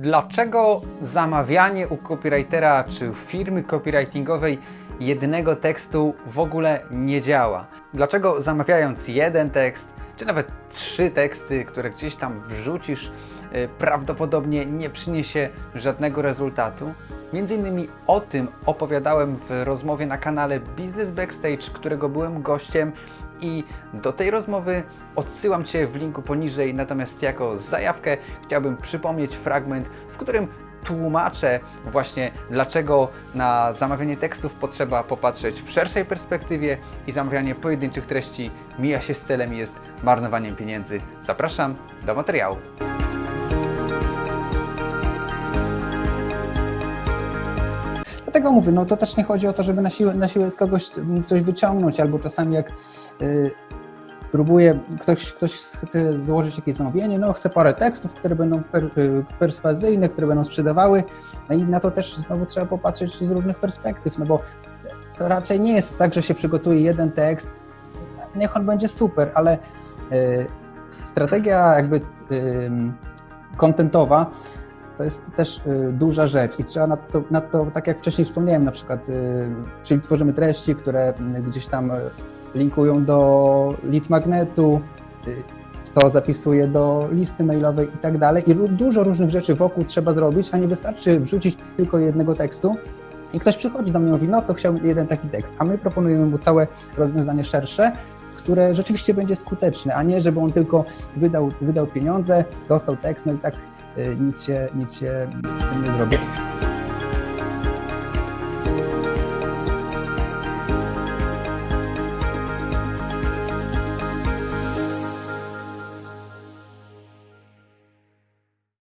Dlaczego zamawianie u copywritera czy firmy copywritingowej jednego tekstu w ogóle nie działa? Dlaczego zamawiając jeden tekst, czy nawet trzy teksty, które gdzieś tam wrzucisz, y, prawdopodobnie nie przyniesie żadnego rezultatu? Między innymi o tym opowiadałem w rozmowie na kanale Business Backstage, którego byłem gościem i do tej rozmowy odsyłam Cię w linku poniżej, natomiast jako zajawkę chciałbym przypomnieć fragment, w którym tłumaczę właśnie dlaczego na zamawianie tekstów potrzeba popatrzeć w szerszej perspektywie i zamawianie pojedynczych treści mija się z celem i jest marnowaniem pieniędzy. Zapraszam do materiału. Dlatego mówię, no to też nie chodzi o to, żeby na siłę, na siłę z kogoś coś wyciągnąć, albo czasami jak y, próbuje, ktoś, ktoś chce założyć jakieś zamówienie, no chce parę tekstów, które będą per, y, perswazyjne, które będą sprzedawały, no i na to też znowu trzeba popatrzeć z różnych perspektyw, no bo to raczej nie jest tak, że się przygotuje jeden tekst, niech on będzie super, ale y, strategia jakby y, kontentowa to jest też y, duża rzecz i trzeba nad to, nad to, tak jak wcześniej wspomniałem, na przykład, y, czyli tworzymy treści, które y, gdzieś tam linkują do lead magnetu, to zapisuje do listy mailowej i tak dalej. I dużo różnych rzeczy wokół trzeba zrobić, a nie wystarczy wrzucić tylko jednego tekstu. I ktoś przychodzi do mnie i mówi, no to chciałbym jeden taki tekst, a my proponujemy mu całe rozwiązanie szersze, które rzeczywiście będzie skuteczne, a nie żeby on tylko wydał, wydał pieniądze, dostał tekst, no i tak nic się, nic się tym nie zrobi.